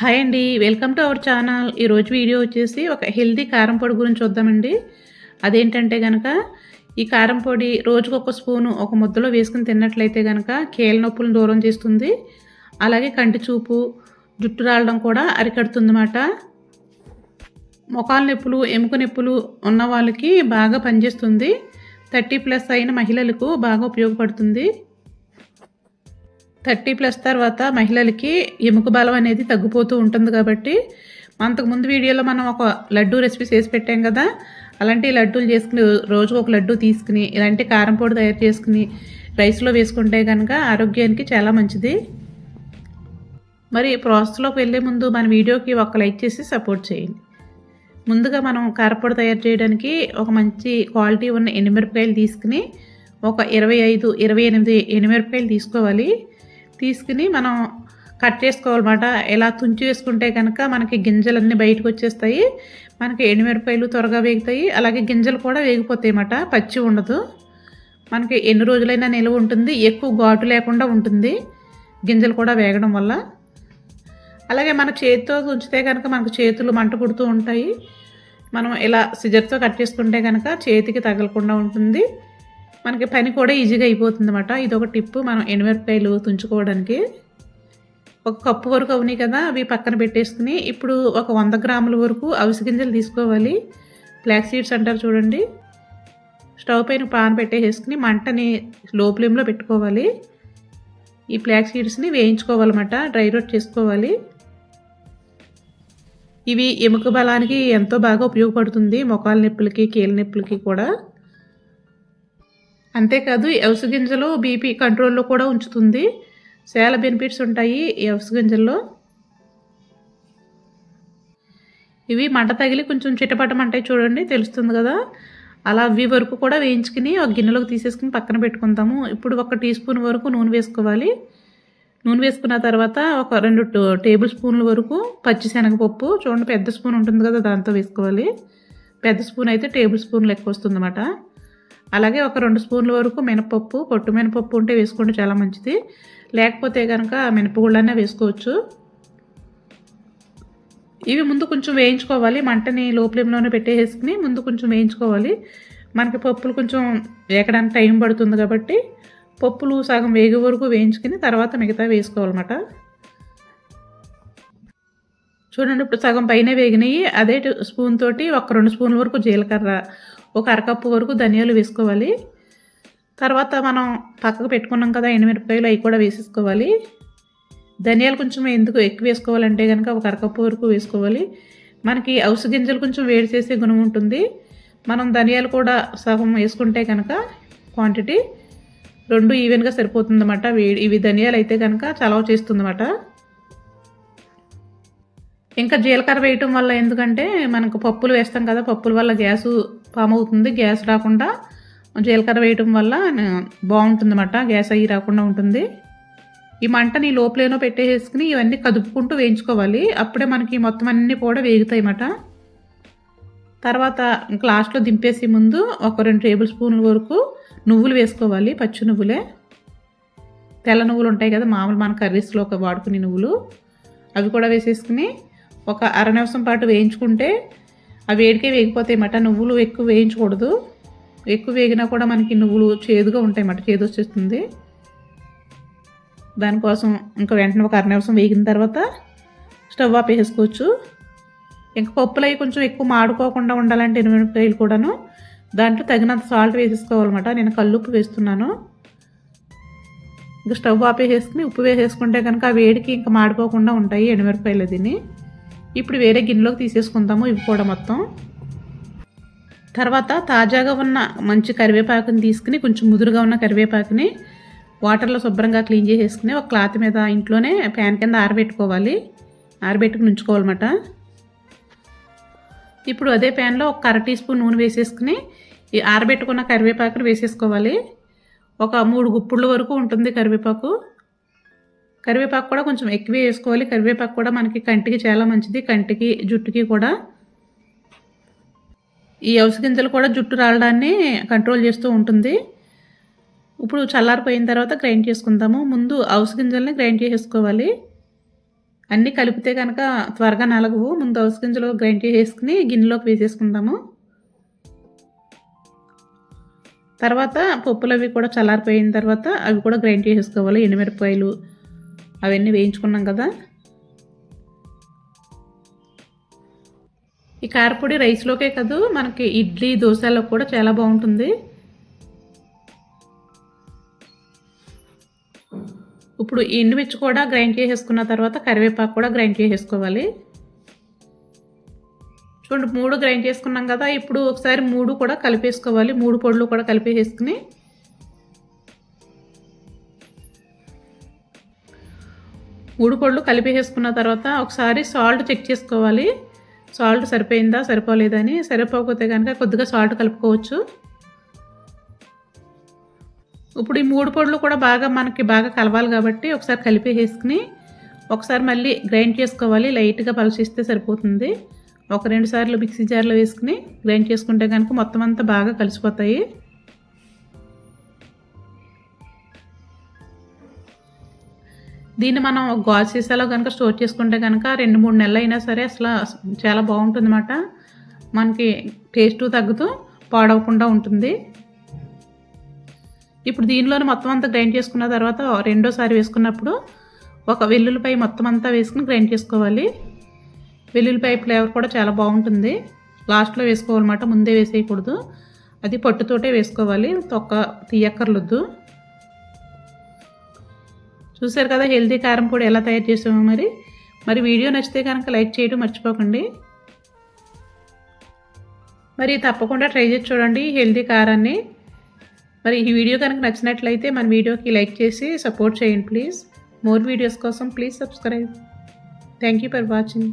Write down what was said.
Hi అండి welcome to our channel. ఈరోజు video వచ్చేసి ఒక హెల్దీ కారం పొడి గురించి చూద్దామండి. అదేంటంటే కనుక ఈ కారం పొడి రోజుకు ఒక స్పూను ఒక ముద్దలో వేసుకుని తిన్నట్లయితే కనుక కీళ్ళ నొప్పులను దూరం చేస్తుంది. అలాగే కంటి చూపు జుట్టు రాలడం కూడా అరికడుతుందన్నమాట. మొఖాల నొప్పులు ఎముక నొప్పులు ఉన్న వాళ్ళకి బాగా పనిచేస్తుంది. థర్టీ ప్లస్ అయిన మహిళలకు బాగా ఉపయోగపడుతుంది. థర్టీ ప్లస్ తర్వాత మహిళలకి ఎముక బలం అనేది తగ్గిపోతూ ఉంటుంది కాబట్టి అంతకుముందు వీడియోలో మనం ఒక లడ్డు రెసిపీ చేసి పెట్టాం కదా అలాంటి లడ్డూలు చేసుకుని రోజుకు ఒక లడ్డు తీసుకుని ఇలాంటి కారం పొడి తయారు చేసుకుని రైస్లో వేసుకుంటే కనుక ఆరోగ్యానికి చాలా మంచిది. మరి ప్రాసెస్లోకి వెళ్ళే ముందు మన వీడియోకి ఒక లైక్ చేసి సపోర్ట్ చేయండి. ముందుగా మనం కారపొడి తయారు చేయడానికి ఒక మంచి క్వాలిటీ ఉన్న ఎండుమిరపకాయలు తీసుకుని ఒక ఇరవై ఐదు ఇరవై ఎనిమిది ఎండుమిరపకాయలు తీసుకోవాలి. తీసుకుని మనం కట్ చేసుకోవాలన్నమాట. ఎలా తుంచి వేసుకుంటే కనుక మనకి గింజలన్నీ బయటకు వచ్చేస్తాయి. మనకి ఎండుమిరపాయలు త్వరగా వేగుతాయి. అలాగే గింజలు కూడా వేగిపోతాయి అన్నమాట. పచ్చి ఉండదు. మనకి ఎన్ని రోజులైనా నిల్వ ఉంటుంది. ఎక్కువ ఘాటు లేకుండా ఉంటుంది. గింజలు కూడా వేగడం వల్ల. అలాగే మన చేతితో ఉంచితే కనుక మనకు చేతులు మంట పుడుతూ ఉంటాయి. మనం ఇలా సిజర్తో కట్ చేసుకుంటే కనుక చేతికి తగలకుండా ఉంటుంది. మనకి పని కూడా ఈజీగా అయిపోతుంది అనమాట ఇది ఒక టిప్పు మనం ఎండుమిరపకాయలు తుంచుకోవడానికి. ఒక కప్పు వరకు అవునాయి కదా అవి పక్కన పెట్టేసుకుని ఇప్పుడు ఒక వంద గ్రాముల వరకు అవిసి గింజలు తీసుకోవాలి. బ్లాక్ సీడ్స్ అంటారు చూడండి. స్టవ్ పైన పాన్ పెట్టేసుకుని మంటని లో ఫ్లేమ్లో పెట్టుకోవాలి. ఈ బ్లాక్ సీడ్స్ని వేయించుకోవాలన్నమాట డ్రై రోట్ చేసుకోవాలి. ఇవి ఎముక బలానికి ఎంతో బాగా ఉపయోగపడుతుంది మొఖాల నొప్పులకి కీళ్ళ నొప్పులకి కూడా. అంతేకాదు ఎవసు గింజలు బీపీ కంట్రోల్లో కూడా ఉంచుతుంది. చాలా బెనిఫిట్స్ ఉంటాయి ఈ ఎవసు గింజల్లో. ఇవి మంట తగిలి కొంచెం చిటపటమంటాయి చూడండి తెలుస్తుంది కదా. అలా అవి వరకు కూడా వేయించుకుని ఒక గిన్నెలోకి తీసేసుకుని పక్కన పెట్టుకుంటాము ఇప్పుడు ఒక టీ స్పూన్ వరకు నూనె వేసుకోవాలి. నూనె వేసుకున్న తర్వాత ఒక రెండు టేబుల్ స్పూన్ల వరకు పచ్చిశనగపప్పు చూడండి పెద్ద స్పూన్ ఉంటుంది కదా దాంతో వేసుకోవాలి. పెద్ద స్పూన్ అయితే టేబుల్ స్పూన్ లెక్క వస్తుందన్నమాట. అలాగే ఒక రెండు స్పూన్ల వరకు మినపప్పు పొట్టు మినపప్పు ఉంటే వేసుకుంటే చాలా మంచిది. లేకపోతే కనుక మినపగుళ్ళనే వేసుకోవచ్చు. ఇవి ముందు కొంచెం వేయించుకోవాలి. మంటని లో ఫ్లేమ్లోనే పెట్టేసుకుని ముందు కొంచెం వేయించుకోవాలి. మనకి పప్పులు కొంచెం వేయడానికి టైం పడుతుంది కాబట్టి పప్పులు సగం వేగే వరకు వేయించుకుని తర్వాత మిగతా వేసుకోవాలన్నమాట. చూడండి ఇప్పుడు సగం పైన వేగినాయి. అదే స్పూన్ తోటి ఒక రెండు స్పూన్ల వరకు జీలకర్ర ఒక అరకప్పు వరకు ధనియాలు వేసుకోవాలి. తర్వాత మనం పక్కకు పెట్టుకున్నాం కదా ఎండుమిరపకాయలు అవి కూడా వేసేసుకోవాలి. ధనియాలు కొంచెం ఎందుకు ఎక్కువ వేసుకోవాలంటే కనుక ఒక అరకప్పు వరకు వేసుకోవాలి. మనకి అవసర గింజలు కొంచెం వేడి చేసే గుణం ఉంటుంది. మనం ధనియాలు కూడా సగం వేసుకుంటే కనుక క్వాంటిటీ రెండు ఈవెన్గా సరిపోతుందన్నమాట. వేడి ఇవి ధనియాలు అయితే కనుక చలవ చేస్తుందన్నమాట. ఇంకా జీలకర్ర వేయటం వల్ల ఎందుకంటే మనకు పప్పులు వేస్తాం కదా పప్పుల వల్ల గ్యాస్ ఫామ్ అవుతుంది గ్యాస్ రాకుండా జీలకర్ర వేయటం వల్ల బాగుంటుంది అన్నమాట గ్యాస్ అయ్యి రాకుండా ఉంటుంది. ఈ మంటని లోపలేనో పెట్టేసుకుని ఇవన్నీ కదుపుకుంటూ వేయించుకోవాలి. అప్పుడే మనకి మొత్తం అన్నీ కూడా వేగుతాయి అన్నమాట తర్వాత లాస్ట్లో దింపేసి ముందు ఒక రెండు టేబుల్ స్పూన్ల వరకు నువ్వులు వేసుకోవాలి పచ్చి నువ్వులే. తెల్ల నువ్వులు ఉంటాయి కదా మామూలు మన కర్రీస్లో ఒక వాడుకునే నువ్వులు. అవి కూడా వేసేసుకుని ఒక అర నిమిషం పాటు వేయించుకుంటే ఆ వేడికే వేగిపోతాయి అన్నమాట. నువ్వులు ఎక్కువ వేయించకూడదు. ఎక్కువ వేగినా కూడా మనకి నువ్వులు చేదుగా ఉంటాయి అన్నమాట. చేదు వచ్చేస్తుంది. దానికోసం ఇంకా వెంటనే ఒక అర నిమిషం వేగిన తర్వాత స్టవ్ ఆపేసుకోవచ్చు ఇంకా పప్పులు అవి కొంచెం ఎక్కువ మాడుకోకుండా ఉండాలంటే ఎనిమిరపకాయలు కూడాను. దాంట్లో తగినంత సాల్ట్ వేసేసుకోవాలన్నమాట. నేను కల్లుప్పు వేస్తున్నాను. ఇంకా స్టవ్ ఆపేసేసుకుని ఉప్పు వేసేసుకుంటే కనుక ఆ వేడికి ఇంకా మాడిపోకుండా ఉంటాయి ఎండుమిరపకాయలు దీన్ని. ఇప్పుడు వేరే గిన్నెలోకి తీసేసుకుందాము ఇవి కూడా మొత్తం. తర్వాత తాజాగా ఉన్న మంచి కరివేపాకుని తీసుకుని కొంచెం ముదురుగా ఉన్న కరివేపాకుని వాటర్లో శుభ్రంగా క్లీన్ చేసేసుకుని ఒక క్లాత్ మీద ఇంట్లోనే ప్యాన్ కింద ఆరబెట్టుకోవాలి. ఆరబెట్టుకుని ఉంచుకోవాలన్నమాట. ఇప్పుడు అదే ప్యాన్లో ఒక అర టీ స్పూన్ నూనె వేసేసుకుని ఈ ఆరబెట్టుకున్న కరివేపాకుని వేసేసుకోవాలి. ఒక మూడు గుప్పుళ్ళ వరకు ఉంటుంది కరివేపాకు. కరివేపాకు కూడా కొంచెం ఎక్కువ వేసుకోవాలి. కరివేపాకు కూడా మనకి కంటికి చాలా మంచిది. కంటికి జుట్టుకి కూడా. ఈ అవస గింజలు కూడా జుట్టు రాలడాన్ని కంట్రోల్ చేస్తూ ఉంటుంది. ఇప్పుడు చల్లారిపోయిన తర్వాత గ్రైండ్ చేసుకుందాము. ముందు అవస గింజల్ని గ్రైండ్ చేసేసుకోవాలి. అన్నీ కలిపితే కనుక త్వరగా నలగవు. ముందు దోస గింజలు గ్రైండ్ చేసేసుకుని గిన్నెలోకి వేసేసుకుందాము. తర్వాత పప్పులు అవి కూడా చల్లారిపోయిన తర్వాత అవి కూడా గ్రైండ్ చేసేసుకోవాలి. ఎండుమిరపకాయలు అవన్నీ వేయించుకున్నాం కదా. ఈ కారపొడి రైస్లోకే కాదు మనకి ఇడ్లీ దోశలో కూడా చాలా బాగుంటుంది. ఇప్పుడు ఎండుమిర్చి కూడా గ్రైండ్ చేసేసుకున్న తర్వాత కరివేపాకు కూడా గ్రైండ్ చేసేసుకోవాలి. చూడండి మూడు గ్రైండ్ చేసుకున్నాం కదా. ఇప్పుడు ఒకసారి మూడు కూడా కలిపేసుకోవాలి. మూడు పొడులు కూడా కలిపేసుకుని మూడు పొడులు కలిపేసుకున్న తర్వాత ఒకసారి సాల్ట్ చెక్ చేసుకోవాలి. సాల్ట్ సరిపోయిందా సరిపోలేదని సరిపోకపోతే కనుక కొద్దిగా సాల్ట్ కలుపుకోవచ్చు. ఇప్పుడు ఈ మూడు పొడులు కూడా బాగా మనకి బాగా కలవాలి కాబట్టి ఒకసారి కలిపేసుకుని ఒకసారి మళ్ళీ గ్రైండ్ చేసుకోవాలి. లైట్గా పలుచిస్తే సరిపోతుంది. ఒక రెండు సార్లు మిక్సీ జార్లో వేసుకుని గ్రైండ్ చేసుకుంటే కనుక మొత్తం అంతా బాగా కలిసిపోతాయి. దీన్ని మనం గాజు సీసాలో కనుక స్టోర్ చేసుకుంటే కనుక రెండు మూడు నెలలు అయినా సరే అసలు చాలా బాగుంటుంది అన్నమాట మనకి టేస్ట్ తగ్గుతూ పాడవకుండా ఉంటుంది. ఇప్పుడు దీనిలోనే మొత్తం అంతా గ్రైండ్ చేసుకున్న తర్వాత రెండోసారి వేసుకున్నప్పుడు ఒక వెల్లుల్లిపాయ మొత్తం అంతా వేసుకుని గ్రైండ్ చేసుకోవాలి. వెల్లుల్లిపాయ ఫ్లేవర్ కూడా చాలా బాగుంటుంది. లాస్ట్లో వేసుకోవాలన్నమాట ముందే వేసేయకూడదు. అది పట్టుతోటే వేసుకోవాలి తొక్క తీయక్కర్లొద్దు. చూసారు కదా హెల్దీ కారం పొడి ఎలా తయారు చేసామో మరి. మరి వీడియో నచ్చితే కనుక లైక్ చేయడం మర్చిపోకండి. మరి తప్పకుండా ట్రై చేసి చూడండి హెల్దీ కారాన్ని. మరి ఈ వీడియో కనుక నచ్చినట్లయితే మన వీడియోకి లైక్ చేసి సపోర్ట్ చేయండి ప్లీజ్. మోర్ వీడియోస్ కోసం please subscribe. Thank you for watching.